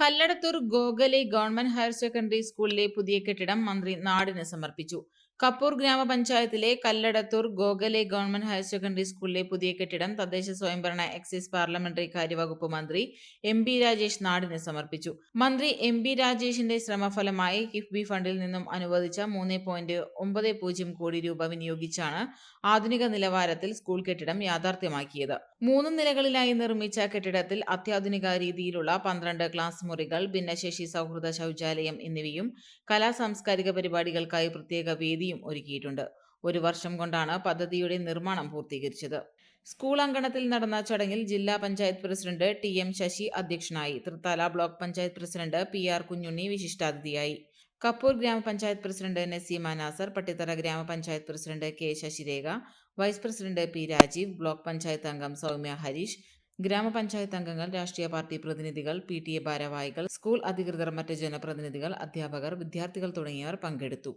Kalladathur Gokhale government higher secondary സ്കൂളിലെ പുതിയ കെട്ടിടം മന്ത്രി നാടിന് സമർപ്പിച്ചു. കപ്പൂർ ഗ്രാമപഞ്ചായത്തിലെ Kalladathur Gokhale government higher secondary സ്കൂളിലെ പുതിയ കെട്ടിടം തദ്ദേശ സ്വയംഭരണ എക്സൈസ് പാർലമെന്ററി കാര്യവകുപ്പ് മന്ത്രി എം ബി രാജേഷ് നാടിന് സമർപ്പിച്ചു. മന്ത്രി എം ബി രാജേഷിന്റെ ശ്രമഫലമായി കിഫ്ബി ഫണ്ടിൽ നിന്നും അനുവദിച്ച മൂന്ന് പോയിന്റ് ഒമ്പത് പൂജ്യം കോടി രൂപ വിനിയോഗിച്ചാണ് ആധുനിക നിലവാരത്തിൽ സ്കൂൾ കെട്ടിടം യാഥാർത്ഥ്യമാക്കിയത്. മൂന്ന് നിലകളിലായി നിർമ്മിച്ച കെട്ടിടത്തിൽ അത്യാധുനിക രീതിയിലുള്ള പന്ത്രണ്ട് ക്ലാസ് മുറികൾ ഭിന്നശേഷി സൗഹൃദ ശൗചാലയം എന്നിവയും കലാ സാംസ്കാരിക പരിപാടികൾക്കായി പ്രത്യേക വേദിയും ഒരുക്കിയിട്ടുണ്ട്. ഒരു വർഷം കൊണ്ടാണ് പദ്ധതിയുടെ നിർമ്മാണം പൂർത്തീകരിച്ചത്. സ്കൂൾ അങ്കണത്തിൽ നടന്ന ചടങ്ങിൽ ജില്ലാ panchayat president T M Sasi അധ്യക്ഷനായി. Thrithala block panchayat president P R Kunhunni വിശിഷ്ടാതിഥിയായി. Kappur ഗ്രാമപഞ്ചായത്ത് പ്രസിഡന്റ് നസീമ നാസർ പട്ടിത്തറ ഗ്രാമപഞ്ചായത്ത് president K Sasirekha vice president P Rajeev block panchayat അംഗം സൗമ്യ ഹരീഷ് ഗ്രാമപഞ്ചായത്ത് അംഗങ്ങൾ രാഷ്ട്രീയ പാർട്ടി പ്രതിനിധികൾ പി ടി എ ഭാരവാഹികൾ സ്കൂൾ അധികൃതർ മറ്റ് ജനപ്രതിനിധികൾ അധ്യാപകർ വിദ്യാർത്ഥികൾ തുടങ്ങിയവർ പങ്കെടുത്തു.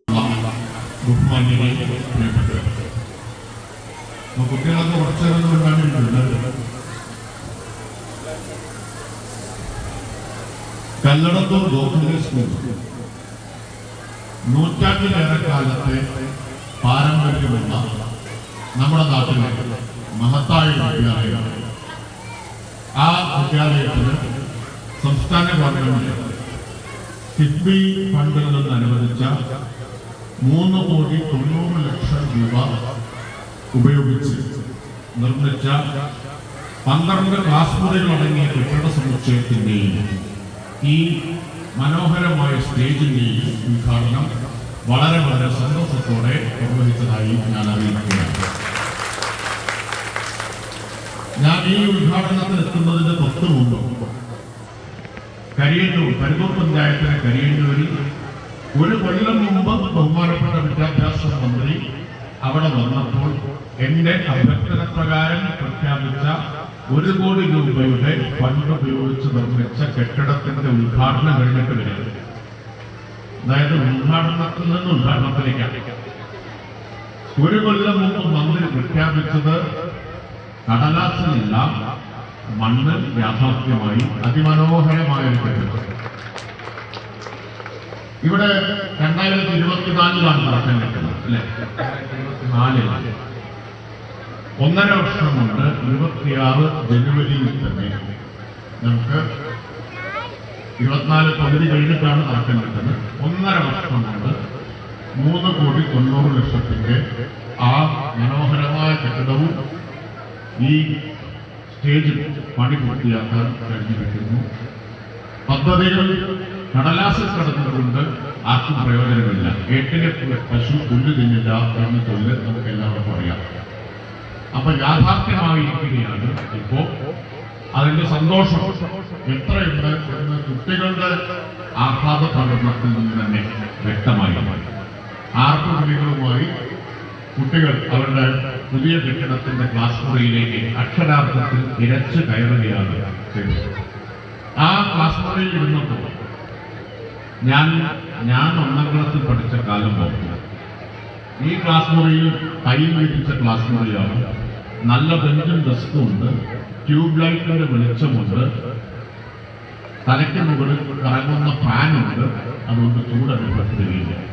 നൂറ്റാണ്ടിലേറെ കാലത്തെ പാരമ്പര്യമുള്ള നമ്മുടെ നാട്ടിലെ മഹത്തായ വിദ്യാലയമാണ്. ആ വിദ്യാലയത്തിന് സംസ്ഥാന ഗവൺമെന്റ് കിഫ്ബി ഫണ്ടിൽ നിന്ന് അനുവദിച്ച മൂന്ന് കോടി തൊണ്ണൂറ് ലക്ഷം രൂപ ഉപയോഗിച്ച് നിർമ്മിച്ച പന്ത്രണ്ട് ക്ലാസ് മുറികൾ അടങ്ങിയ കെട്ടിട സമുച്ചയത്തിന്റെയും ഈ മനോഹരമായ സ്റ്റേജിന്റെയും ഉദ്ഘാടനം വളരെ വളരെ സന്തോഷത്തോടെ നിർവഹിച്ചതായി ഞാൻ അറിയിക്കുകയാണ്. ഞാൻ ഈ ഉദ്ഘാടനത്തിൽ എത്തുന്നതിന് തൊട്ട് മുമ്പ് കരിയന്നൂർ പരിതൂർ പഞ്ചായത്തിലെ കരിയന്നൂരിൽ ഒരു കൊല്ലം മുമ്പ് ബഹുമാനപ്പെട്ട വിദ്യാഭ്യാസ മന്ത്രി അവിടെ വന്നപ്പോൾ എന്റെ അഭ്യർത്ഥന പ്രകാരം പ്രഖ്യാപിച്ച ഒരു കോടി രൂപയുടെ ഫണ്ട് ഉപയോഗിച്ച് നിർമ്മിച്ച കെട്ടിടത്തിന്റെ ഉദ്ഘാടനം കഴിഞ്ഞിട്ട് വരും. അതായത് ഉദ്ഘാടനത്തിൽ നിന്ന് ഉദ്ഘാടനത്തിലേക്കാണ് ഒരു കൊല്ലം മുമ്പ് മന്ത്രി പ്രഖ്യാപിച്ചത് കടലാസിലില്ല മണ്ണ് യാഥാർത്ഥ്യമായി അതിമനോഹരമായ ഒരു കെട്ടിടം. ഇവിടെ രണ്ടായിരത്തി ഇരുപത്തിനാലിലാണ് നടക്കാൻ കിട്ടുന്നത് അല്ലെ? നാലിലാണ് ഒന്നര വർഷം കൊണ്ട് ഇരുപത്തിയാറ് ജനുവരിയിൽ തന്നെ നമുക്ക് ഇരുപത്തിനാല് പകുതി കഴിഞ്ഞിട്ടാണ് നടക്കാൻ കിട്ടുന്നത് ഒന്നര വർഷം കൊണ്ട് മൂന്ന് കോടി തൊണ്ണൂറ് ലക്ഷത്തിന്റെ ആ മനോഹരമായ കെട്ടിടവും ഈ സ്റ്റേജ് പണി പൂർത്തിയാക്കാൻ കഴിഞ്ഞിരിക്കുന്നു പദ്ധതികൾ കടലാസിൽ കടന്നുകൊണ്ട് ആർക്കും പ്രയോജനമില്ല. ഏട്ടിലെ പശു പുല്ല് തിന്നില്ല എന്ന് തൊഴിൽ നമുക്ക് എല്ലാവർക്കും അറിയാം. അപ്പൊ യാഥാർത്ഥ്യമായിരിക്കുകയാണ് ഇപ്പോ. അതിന്റെ സന്തോഷം എത്രയുണ്ട് എന്ന് കുട്ടികളുടെ ആഹ്ലാദ പ്രകടനത്തിൽ നിന്ന് തന്നെ വ്യക്തമായി. ആർപ്പുവിളികളുമായി കുട്ടികൾ അവരുടെ പുതിയ കെട്ടിടത്തിന്റെ ക്ലാസ് മുറിയിലേക്ക് അക്ഷരാർത്ഥത്തിൽ ഇരച്ചു കയറുകയാണ് ആ ക്ലാസ് മുറിയിൽ ഇരുന്നപ്പോൾ ഞാൻ ഞാൻ ഒന്നാം ക്ലാസ്സിൽ പഠിച്ച കാലം പോകുന്നു ഈ ക്ലാസ് മുറിയിൽ കൈ വിരിച്ച ക്ലാസ് മുറിയാണ്. നല്ല ബെഞ്ചും ഡെസ്കും ഉണ്ട്. ട്യൂബ് ലൈറ്റിന്റെ വെളിച്ചമുണ്ട്. തലയ്ക്ക് മുകളിൽ കറങ്ങുന്ന ഫാനുണ്ട്. അതുകൊണ്ട് ചൂടനുഭവപ്പെടുകയില്ല